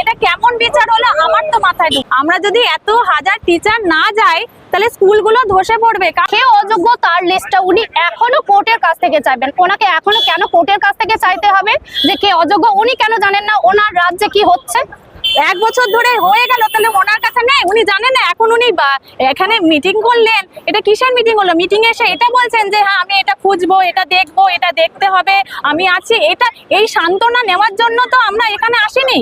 এটা কেমন বিচার হলো আমার তো মাথায় আমরা যদি এত হাজার টিচার না যাই, তাহলে স্কুলগুলো ধসে পড়বে। কে অযোগ্য তার লিস্টটা উনি এখনও কোর্টের কাছ থেকে চাইবেন। ওনাকে এখনও কেন কোর্টের কাছ থেকে চাইতে হবে? যে কে অযোগ্য, উনি কেন জানেন না? ওনার রাজ্যে কি হচ্ছে? এক বছর ধরে হয়ে গেল, তাহলে ওনার কাছে নেই? উনি জানেন না? এখন উনি এখানে মিটিং করলেন। এটা কিসের মিটিং হলো? মিটিং এসে এটা বলছেন যে হ্যাঁ আমি এটা খুঁজবো, এটা দেখব, এটা দেখতে হবে, আমি আছি। এটা, এই সান্ত্বনা নেওয়ার জন্য তো আমরা এখানে আসিনি।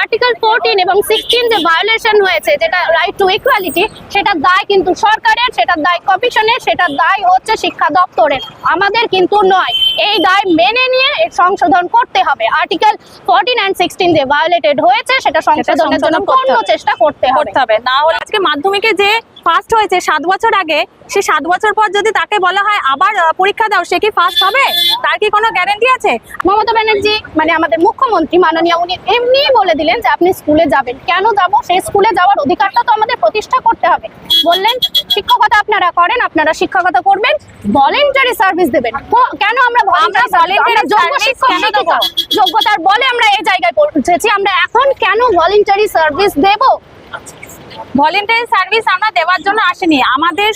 আর্টিকেল ফোরটিন এবং সিক্সটিন যে ভায়োলেশন হয়েছে, যেটা রাইট টু ইকুয়ালিটি সেটার দায় কিন্তু সরকারের, সেটার দায় কমিশনের, সেটার দায় হচ্ছে শিক্ষা দপ্তরের। আমাদের কিন্তু নয়। এই দায় মেনে নিয়ে সংশোধন করতে হবে। আর্টিকেল ফোরটিন অ্যান্ড সিক্সটিন যে ভায়োলেটেড হয়েছে, সেটা সংশোধনের জন্য সংশোধন পূর্ণ চেষ্টা করতে হবে। না হলে আজকে মাধ্যমিকে যে ফার্স্ট হয়েছে সাত বছর আগে সে সাত বছর পর যদি তাকে বলা হয় আবার পরীক্ষা দাও সে কি ফার্স্ট হবে? তার কি কোনো গ্যারান্টি আছে? মমতা ব্যানার্জি মানে আমাদের মুখ্যমন্ত্রী মাননীয় উনি এমনিই বলে দিলেন যে আপনি স্কুলে যাবেন। কেন যাব? সেই স্কুলে যাওয়ার অধিকারটা তো আমাদের প্রতিষ্ঠা করতে হবে। বললেন শিক্ষকতা আপনারা করেন আপনারা শিক্ষকতা করবেন ভলেন্টারি সার্ভিস দেবেন। কেন আমরা যোগ্যতার বলে আমরা এই জায়গায় পৌঁছেছি। আমরা এখন কেন ভলেন্টারি সার্ভিস দেব? ভলেন্টারি সার্ভিস আমরা দেওয়ার জন্য আসেনি। আমাদের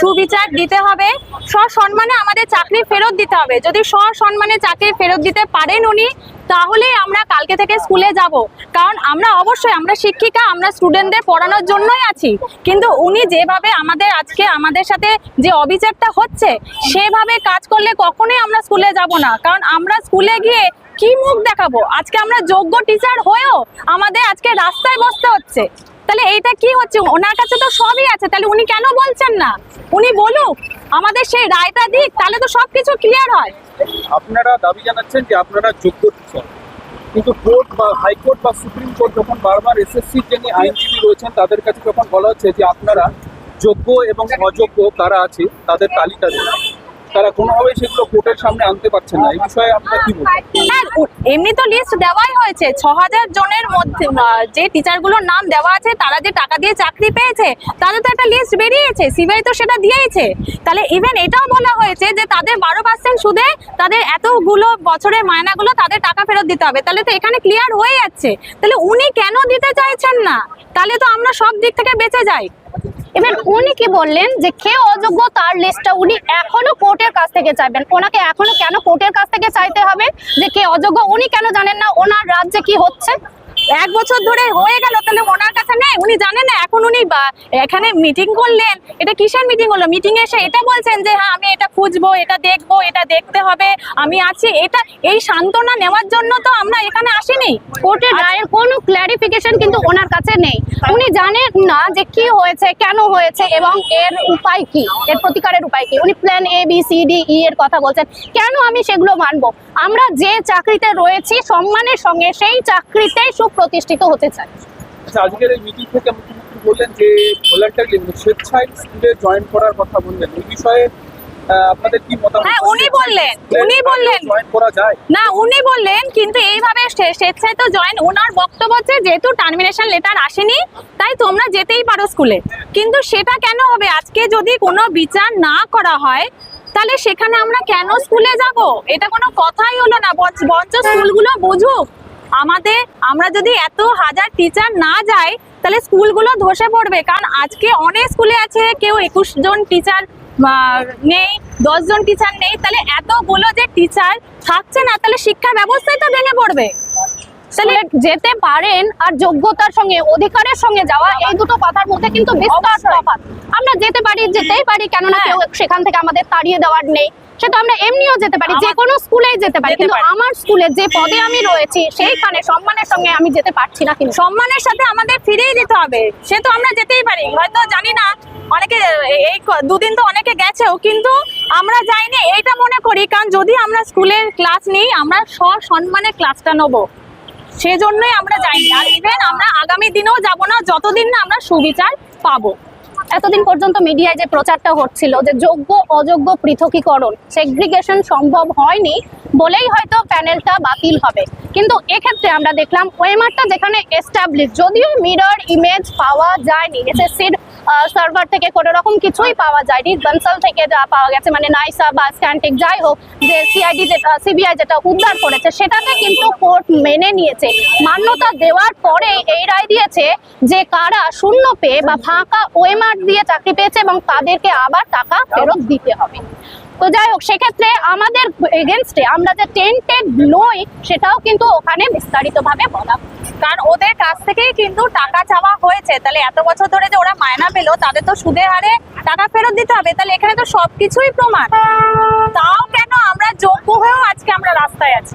সুবিচার দিতে হবে, সসম্মানে আমাদের চাকরি ফেরত দিতে হবে। যদি সসম্মানে চাকরি ফেরত দিতে পারেন উনি তাহলে আমরা কালকে থেকে স্কুলে যাব। কারণ আমরা অবশ্যই, আমরা শিক্ষিকা, আমরা স্টুডেন্টদের পড়ানোর জন্যই আছি। কিন্তু উনি যেভাবে আমাদের আজকে আমাদের সাথে যে অবিচারটা হচ্ছে, সেভাবে কাজ করলে কখনোই আমরা স্কুলে যাব না। কারণ আমরা স্কুলে গিয়ে কি মুখ দেখাবো? আজকে আমরা যোগ্য টিচার হয়েও আমাদের আজকে রাস্তায় বসতে হচ্ছে। তাহলে এইটা কি হচ্ছে? ওনার কাছে তো সবই আছে। তাহলে উনি কেন বলছেন না? উনি বলুক, আমাদের সেই রায়টা দিক, তাহলে তো সবকিছু ক্লিয়ার হয়। আপনারা দাবি জানাচ্ছেন যে আপনারা যোগ্য টিচার কিন্তু কোর্ট বা হাইকোর্ট বা সুপ্রিম কোর্ট যখন বারবার এসএসসির যিনি আইনজীবী রয়েছেন, তাদের কাছে যখন বলা হচ্ছে যে আপনারা যোগ্য এবং অযোগ্য কারা আছে, তাদের তালিকা দিন। তারা কোনোভাবেই সেগুলো কোর্টের সামনে আনতে পারছেন না। এই বিষয়ে আপনারা কি বলবেন? এমনি তো লিস্ট দেওয়াই হয়েছে। ছ হাজার জনের মধ্যে যে টিচারগুলোর নাম দেওয়া আছে, তারা যে টাকা দিয়ে চাকরি পেয়েছে, তাদের তো একটা লিস্ট বেরিয়েছে। সিবিআই তো সেটা দিয়েইছে। তাহলে ইভেন এটাও বলা হয়েছে যে তাদের বারো পার্সেন্ট সুদে তাদের এতগুলো বছরের মায়নাগুলো তাদের টাকা ফেরত দিতে হবে। তাহলে তো এখানে ক্লিয়ার হয়ে যাচ্ছে। তাহলে উনি কেন দিতে চাইছেন না? তাহলে তো আমরা সব দিক থেকে বেঁচে যাই। এবার উনি কি বললেন যে কে অযোগ্য তার লিস্টটা উনি এখনও কোর্টের কাছ থেকে চাইবেন। ওনাকে এখনও কেন কোর্টের কাছ থেকে চাইতে হবে? যে কে অযোগ্য উনি কেন জানেন না? ওনার রাজ্যে কি হচ্ছে? এক বছর ধরে হয়ে গেল তাহলে ওনার কাছে নেই? উনি জানেন না এখন উনি এখানে মিটিং করলেন। এটা কিসের মিটিং হলো? মিটিং এসে এটা বলছেন যে হ্যাঁ আমি এটা খুঁজবো এটা দেখব এটা দেখতে হবে আমি আছি। এটা এই সান্ত্বনা নেওয়ার জন্য তো আমরা এখানে আসিনি। কোর্টের রায়ের কোনো ক্ল্যারিফিকেশন কিন্তু ওনার কাছে নেই। উনি জানেন না যে কি হয়েছে কেন হয়েছে এবং এর উপায় কি এর প্রতিকারের উপায় কি। উনি plan A B C D E এর কথা বলছেন। কেন আমি সেগুলো মানবো? আমরা যে চাকরিতে রয়েছি সম্মানের সঙ্গে সেই চাকরিতেই সুপ্রতিষ্ঠিত হতে চাই আচ্ছা আজকের এই মিটিং থেকে মুখ্যমন্ত্রী বললেন যে ভলান্টারি স্বেচ্ছায় স্কুলে জয়েন করার কথা বললেন। এই বিষয়ে আপনাদের কি মতামত? হ্যাঁ, উনি বললেন, উনি বললেন। জয়েন করা যায়? না উনি বললেন কিন্তু এইভাবে স্বেচ্ছায় তো জয়েন ওনার বক্তব্য হচ্ছে যেহেতু টার্মিনেশন লেটার আসেনি তাই তোমরা যেতেই পারো স্কুলে কিন্তু সেটা কেন হবে? আজকে যদি কোনো বিচার না করা হয় তাহলে সেখানে আমরা কেন স্কুলে যাব? এটা কোনো কথাই হলো না। বঞ্চ স্কুলগুলো বুঝুক। আমাদের আমরা যদি এত হাজার টিচার না যাই তাহলে স্কুলগুলো ধসে পড়বে কারণ আজকে অনেক স্কুলে আছে কেউ একুশ জন টিচার নেই দশ জন টিচার নেই তাহলে এতগুলো যে টিচার থাকছে না তাহলে শিক্ষা ব্যবস্থাই তো ভেঙে পড়বে তাহলে যেতে পারেন আর যোগ্যতার সঙ্গে অধিকারের সঙ্গে যাওয়া এই দুটো কথার মধ্যে কিন্তু বিস্তার অবশ্যই। তফাৎ আমরা যেতে পারি যেতেই পারি কেননা হ্যাঁ। কেউ সেখান থেকে আমাদের তাড়িয়ে দেওয়ার নেই সেটা আমরা এমনিও যেতে পারি যে কোনো স্কুলেই যেতে পারি। কিন্তু আমার স্কুলে যে পদে আমি রয়েছি সেইখানে সম্মানের সঙ্গে আমি যেতে পারছি না কিন্তু। সম্মানের সাথে আমাদের ফিরেই দিতে হবে সে তো আমরা যেতেই পারি। হয়তো জানি না অনেকে এই দুদিন তো অনেকে গেছেও কিন্তু আমরা যাইনি এইটা মনে করি। কারণ যদি আমরা স্কুলের ক্লাস নিই আমরা সসম্মানে ক্লাসটা নেব। সেজন্যই আমরা যাইনি। আর ইভেন আমরা আগামী দিনেও যাব না যতদিন না আমরা সুবিচার পাবো। এতদিন পর্যন্ত মিডিয়ায় যে প্রচারটা হচ্ছিল যে যোগ্য, অযোগ্য, পৃথকীকরণ সেগ্রিগেশন সম্ভব হয়নি বলেই হয়তো প্যানেলটা বাতিল হবে। কিন্তু এক্ষেত্রে আমরা দেখলাম ওয়েমারটা যেখানে এস্টাবলিশ যদিও মিরর ইমেজ পাওয়া যায়নি এসএসসির সার্ভার থেকে কোনো রকম কিছুই পাওয়া যায়নি বানসাল থেকে যা পাওয়া গেছে মানে নাইসা বা স্ক্যান্টিক যাই হোক, যে সিআইডি যেটা সিবিআই যেটা উদ্ধার করেছে, সেটাকে কিন্তু কোর্ট মেনে নিয়েছে। মান্যতা দেওয়ার পরে এই রায় দিয়েছে যে কারা শূন্য পেয়ে বা ফাঁকা ওএমআর দিয়ে চাকরি পেয়েছে এবং তাদেরকে আবার টাকা ফেরত দিতে হবে। তো যাই হোক, সেক্ষেত্রে আমাদের এগেনস্টে আমরা যে টেন্টেড নই, সেটাও কিন্তু ওখানে বিস্তারিতভাবে বলা কারণ ওদের কাছ থেকেই কিন্তু টাকা চাওয়া হয়েছে। তাহলে এত বছর ধরে যে ওরা মায়না পেল, তাদের তো সুদের হারে টাকা ফেরত দিতে হবে। তাহলে এখানে তো সবকিছুই প্রমাণ। তাও কেন আমরা যোগ্য হয়েও আজকে আমরা রাস্তায় আছি?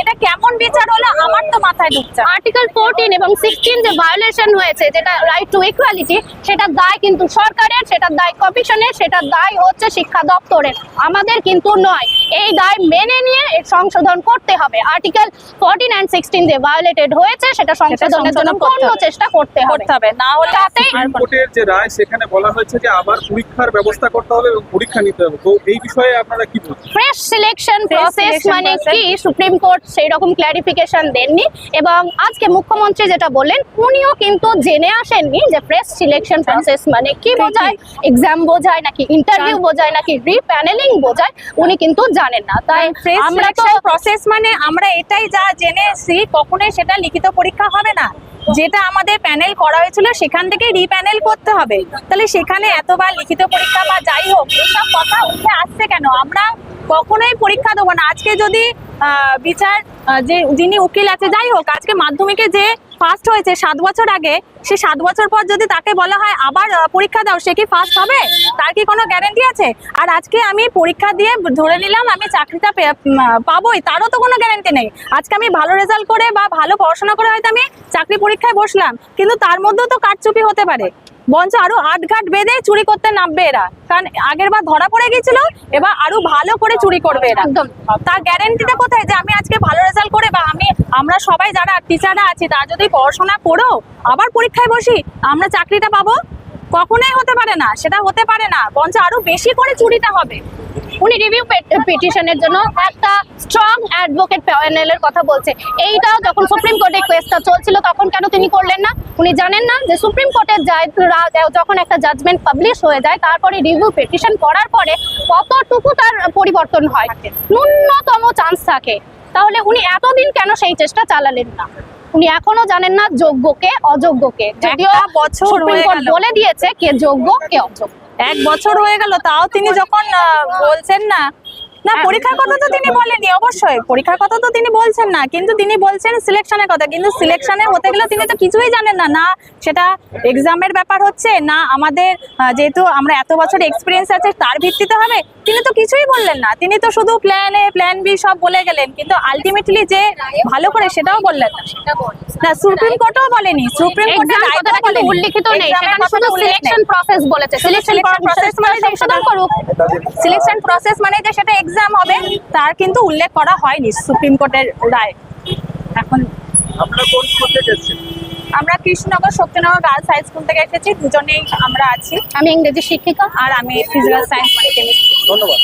এটা কেমন বিচার হলো? আমার তো মাথায় ঢুকছে। আর্টিকেল ফোরটিন এবং সিক্সটিন যে ভায়োলেশন হয়েছে, যেটা রাইট টু ইকুয়ালিটি সেটার দায় কিন্তু সরকারের, সেটার দায় কমিশনের সেটার দায় হচ্ছে শিক্ষা দপ্তরের। আমাদের কিন্তু নয়। এই দায় মেনে নিয়ে এর সংশোধন করতে হবে। আর্টিকেল ফোরটিন অ্যান্ড সিক্সটিন যে ভায়োলেটেড হয়েছে সেটা সংশোধনের জন্য পূর্ণ চেষ্টা করতে হবে। করতে হবে। না হলে কোর্টের যে রায় সেখানে বলা হয়েছে যে আবার পরীক্ষার ব্যবস্থা করতে হবে এবং পরীক্ষা নিতে হবে। তো এই বিষয়ে আপনারা কি বলছেন ফ্রেশ সিলেকশন প্রসেস মানে। কি? সুপ্রিম কোর্ট সেই রকম ক্ল্যারিফিকেশন দেননি। এবং আজকে মুখ্যমন্ত্রী যেটা বললেন উনিও কিন্তু জেনে আসেননি যে ফ্রেশ সিলেকশন প্রসেস মানে কি কি? বোঝায়? এক্সাম বোঝায় নাকি ইন্টারভিউ বোঝায় নাকি রিপ্যানেলিং বোঝায় উনি কিন্তু জানেন না। তাই আমরা তো প্রসেস মানে আমরা এটাই যা জেনেছি এসেছি কখনোই সেটা লিখিত পরীক্ষা হবে না। যেটা আমাদের প্যানেল করা হয়েছিল সেখান থেকে রিপ্যানেল করতে হবে। তাহলে সেখানে এতবার লিখিত পরীক্ষা বা যাই হোক এসব কথা উঠে আসছে কেন? আমরা কখনোই পরীক্ষা দেবো না। আজকে যদি বিচার যে যিনি উকিল আছে, যাই হোক, আজকে মাধ্যমিকে যে ফার্স্ট হয়েছে সাত বছর আগে, সে সাত বছর পর যদি তাকে বলা হয়, আবার পরীক্ষা দাও, সে কি ফার্স্ট হবে? তার কি কোনো গ্যারান্টি আছে? আর আজকে আমি পরীক্ষা দিয়ে ধরে নিলাম, আমি চাকরিটা পাবোই, তারও তো কোনো গ্যারান্টি নেই। আজকে আমি ভালো রেজাল্ট করে বা ভালো পড়াশোনা করে হয়তো আমি চাকরি পরীক্ষায় বসলাম, কিন্তু তার মধ্যেও তো কারচুপি হতে পারে। বঞ্চ আরও আটঘাট বেঁধে চুরি করতে নামবে এরা। কারণ আগের বার ধরা পড়ে গেছিল এবার আরও ভালো করে চুরি করবে এরা। একদম। তার গ্যারেন্টিটা কোথায়? যে আমি আজকে ভালো রেজাল্ট করে বা আমি আমরা সবাই যারা টিচাররা আছি তারা যদি পড়াশোনা করো আবার পরীক্ষায় বসি আমরা চাকরিটা পাবো? কখনোই হতে পারে না সেটা হতে পারে না। বঞ্চ আরও বেশি করে চুরিটা হবে। উনি রিভিউ পিটিশনের জন্য একটা স্ট্রং অ্যাডভোকেট প্যানেলের কথা বলছে। এইটাও যখন সুপ্রিম কোর্টে কেসটা চলছিল তখন কেন তিনি করলেন না? উনি জানেন না যে সুপ্রিম কোর্টের যায় যখন একটা জাজমেন্ট পাবলিশ হয়ে যায় তারপরে রিভিউ পিটিশন করার পরে কতটুকু তার পরিবর্তন হয়? ন্যূনতম চান্স থাকে। তাহলে উনি এতদিন কেন সেই চেষ্টা চালালেন না? উনি এখনও জানেন না যোগ্যকে অযোগ্যকে। যদিও বছর। বলে দিয়েছে কে যোগ্য কে অযোগ্য। এক বছর হয়ে গেল তাও তিনি যখন বলছেন না না পরীক্ষার কথা তো তিনি বলেনি অবশ্যই পরীক্ষার কথা তো তিনি বলছেন না কিন্তু তিনি বলছেন সিলেকশনের কথা কিন্তু সিলেকশনে হতে গেলে তিনি তো কিছুই জানেন না না সেটা এক্সামের ব্যাপার হচ্ছে না আমাদের যেহেতু আমরা এত বছর এক্সপিরিয়েন্স আছে তার ভিত্তিতে হবে তিনি তো কিছুই বললেন না। তিনি তো শুধু প্ল্যান এ প্ল্যান বি সব বলে গেলেন। কিন্তু আলটিমেটলি যে ভালো করে সেটাও বললেন না। না সুপ্রিম কোর্টও বলেনি। সুপ্রিম কোর্টের এক্সাম কথাটা কিন্তু উল্লিখিত নেই। সেখানে শুধু সিলেকশন প্রসেস বলেছে। সিলেকশন সিলেকশন প্রসেস মানে সংশোধন করুক। সিলেকশন প্রসেস মানে যে সেটা এক্সাম হবে তার কিন্তু উল্লেখ করা হয়নি সুপ্রিম কোর্টের রায়। এখন আপনারা কোন স্কুল থেকে এসেছেন আমরা Krishnanagar Shaktinagar girls high school থেকে এসেছি। দুজনেই আমরা আছি। আমি ইংরেজি শিক্ষিকা। আর আমি ফিজিক্যাল সায়েন্স মানে কেমিস্ট্রি ধন্যবাদ।